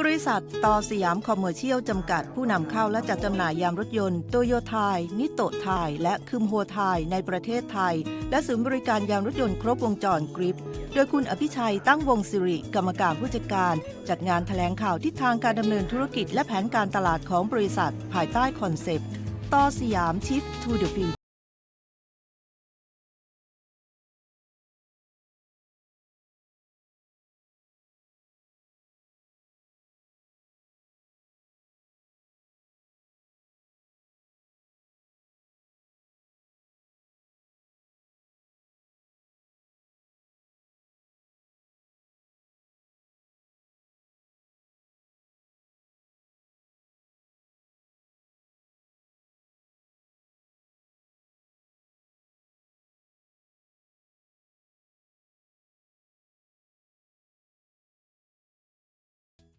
บริษัทต่อสยามคอมเมอร์เชียลจำกัดผู้นำเข้าและจัดจำหน่ายยางรถยนต์โตโยไทยนิโตไทยและคึมโฮไทยในประเทศไทย และศูนย์บริการยางรถยนต์ครบวงจรกริปโดยคุณอภิชัยตั้งวงศิริ กรรมการผู้จัดการ จัดงานแถลงข่าวทิศทางการดำเนินธุรกิจและแผนการตลาดของบริษัท ภายใต้คอนเซปต์ต่อสยามชิฟทูเดอะฟิว